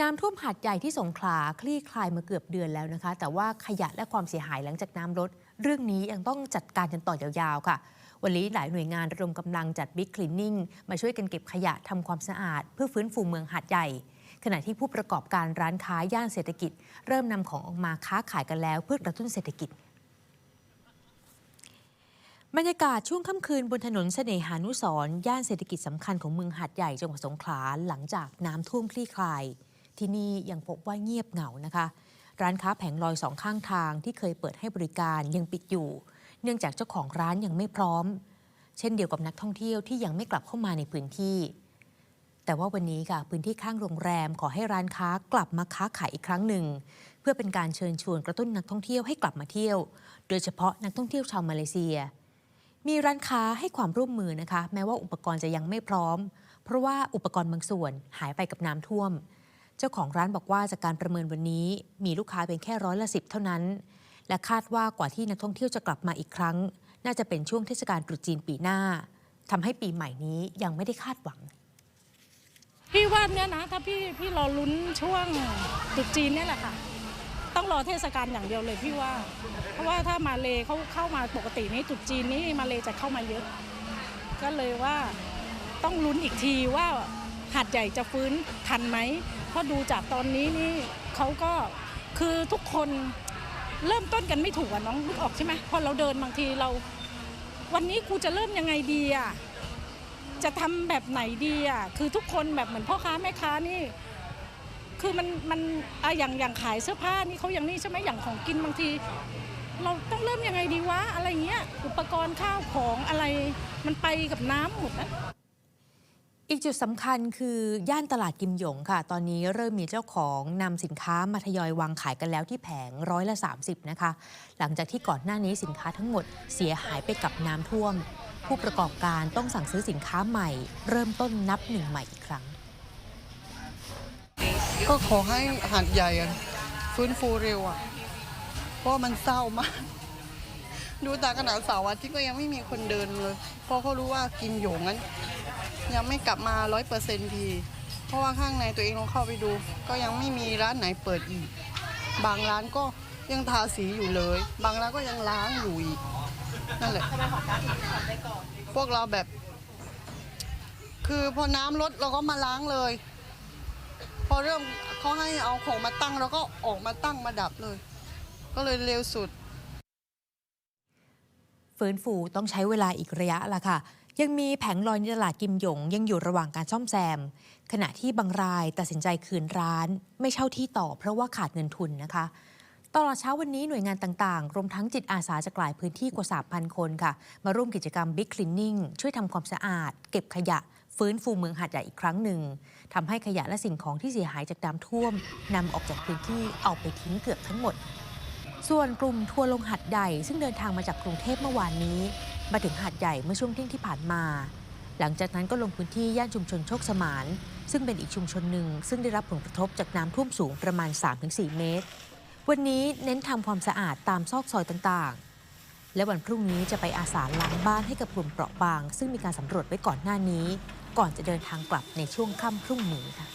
น้ำท่วมหาดใหญ่ที่สงขลาคลี่คลายมาเกือบเดือนแล้วนะคะ แต่ว่าขยะและความเสียหายหลังจากน้ำลด เรื่องนี้ยังต้องจัดการกันต่อยาวๆ ค่ะ วันนี้หลายหน่วยงานระดมกำลังจัดบิ๊กคลีนนิ่งมาช่วยกันเก็บขยะทำความสะอาด เพื่อฟื้นฟูเมืองหาดใหญ่ ขณะที่ผู้ประกอบการร้านค้าย่านเศรษฐกิจ เริ่มนำของออกมาค้าขายกันแล้ว เพื่อกระตุ้นเศรษฐกิจบรรยากาศช่วงค่ำคืนบนถนนเสน่หานุสรย่านเศรษฐกิจสำคัญของเมืองหาดใหญ่จังหวัดสงขลาหลังจากน้ำท่วมคลี่คลาย ที่นี่ยังพบว่าเงียบเหงานะคะ ร้านค้าแผงลอยสองข้างทางที่เคยเปิดให้บริการยังปิดอยู่ เนื่องจากเจ้าของร้านยังไม่พร้อม เช่นเดียวกับนักท่องเที่ยวที่ยังไม่กลับเข้ามาในพื้นที่ แต่ว่าวันนี้ค่ะพื้นที่ข้างโรงแรมขอให้ร้านค้ากลับมาค้าขายอีกครั้งหนึ่ง เพื่อเป็นการเชิญชวนกระตุ้นนักท่องเที่ยวให้กลับมาเที่ยว โดยเฉพาะนักท่องเที่ยวชาวมาเลเซีย มีร้านค้าให้ความร่วมมือนะคะ แม้ว่าอุปกรณ์จะยังไม่พร้อม เพราะว่าอุปกรณ์บางส่วนหายไปกับน้ำท่วม เจ้าของร้านบอกว่าจากการประเมินวันนี้มีลูกค้าเป็นแค่ร้อยละสิบเท่านั้น และคาดว่ากว่าที่นักท่องเที่ยวจะกลับมาอีกครั้ง น่าจะเป็นช่วงเทศกาลตรุษจีนปีหน้าทำให้ปีใหม่นี้ยังไม่ได้คาดหวัง พี่ว่าเนี่ยนะถ้าพี่พี่รอลุ้นช่วงตรุษจีนเนี่ยแหละค่ะ ต้องรอเทศกาลอย่างเดียวเลยพี่ว่า เพราะว่าถ้ามาเลเขาเข้ามาปกตินี้ตรุษจีนนี้มาเลจะเข้ามาเยอะ ก็เลยว่าต้องลุ้นอีกทีว่าหาดใหญ่จะฟื้นทันไหม เพราะดูจากตอนนี้นี่เขาก็คือทุกคนเริ่มต้นกันไม่ถูกอะน้องนึกออกใช่ไหมพอเราเดินบางทีเรา วันนี้กูจะเริ่มยังไงดีอะจะทำแบบไหนดีอะคือทุกคนแบบเหมือนพ่อค้าแม่ค้านี่ คือมันมันอะอย่างอย่างขายเสื้อผ้านี่เขาอย่างนี้ใช่ไหมอย่างของกินบางที เราต้องเริ่มยังไงดีวะอะไรเงี้ยอุปกรณ์ข้าวของอะไรมันไปกับน้ำหมดนะ อีกจุดสำคัญคือย่านตลาดกิมหยงค่ะ ตอนนี้เริ่มมีเจ้าของนำสินค้ามาทยอยวางขายกันแล้วที่แผงร้อยละ 30 นะคะ หลังจากที่ก่อนหน้านี้สินค้าทั้งหมดเสียหายไปกับน้ำท่วม ผู้ประกอบการต้องสั่งซื้อสินค้าใหม่ เริ่มต้นนับหนึ่งใหม่อีกครั้ง ก็ขอให้หาดใหญ่อะฟื้นฟูเร็วอะ เพราะมันเศร้ามาก ดูตาขนาดเสาร์อาทิตย์ก็ยังไม่มีคนเดินเลย เพราะเขารู้ว่ากิมหยงนั้น ยังไม่กลับมาร้อยเปอร์เซ็นต์ที เพราะว่าข้างในตัวเองลองเข้าไปดู ก็ยังไม่มีร้านไหนเปิดอีก บางร้านก็ยังทาสีอยู่เลย บางร้านก็ยังล้างอยู่อีกนั่นแหละพวกเราแบบ คือพอน้ำลดเราก็มาล้างเลย พอเริ่มเขาให้เอาของมาตั้งแล้วก็ออกมาตั้งมาดับเลย ก็เลยเร็วสุด ฟื้นฟูต้องใช้เวลาอีกระยะละค่ะ ยังมีแผงลอยในตลาดกิมหยง ยังอยู่ระหว่างการซ่อมแซม ขณะที่บางรายตัดสินใจคืนร้าน ไม่เช่าที่ต่อเพราะว่าขาดเงินทุนนะคะตลอดเช้าวันนี้หน่วยงานต่างๆ รวมทั้งจิตอาสาจากหลายพื้นที่กว่า 3,000 คนค่ะ มาร่วมกิจกรรม Big Cleaning ช่วยทำความสะอาด เก็บขยะ ฟื้นฟูเมืองหาดใหญ่อีกครั้งหนึ่งทำให้ขยะและสิ่งของที่เสียหายจากน้ำท่วมนำออกจากพื้นที่เอาไปทิ้งเกือบทั้งหมด ส่วนกลุ่มทัวร์ลงหัดใหญ่ซึ่งเดินทางมาจากกรุงเทพเมื่อวานนี้ มาถึงหาดใหญ่เมื่อช่วงเที่ยงที่ผ่านมา หลังจากนั้นก็ลงพื้นที่ย่านชุมชนโชคสมาน ซึ่งเป็นอีกชุมชนหนึ่ง ซึ่งได้รับผลกระทบจากน้ำท่วมสูงประมาณ 3-4 เมตร วันนี้เน้นทำความสะอาดตามซอกซอยต่างๆ และวันพรุ่งนี้จะไปอาสาล้างบ้านให้กับกลุ่มเปราะบาง ซึ่งมีการสำรวจไว้ก่อนหน้านี้ ก่อนจะเดินทางกลับในช่วงค่ำพรุ่งนี้ค่ะ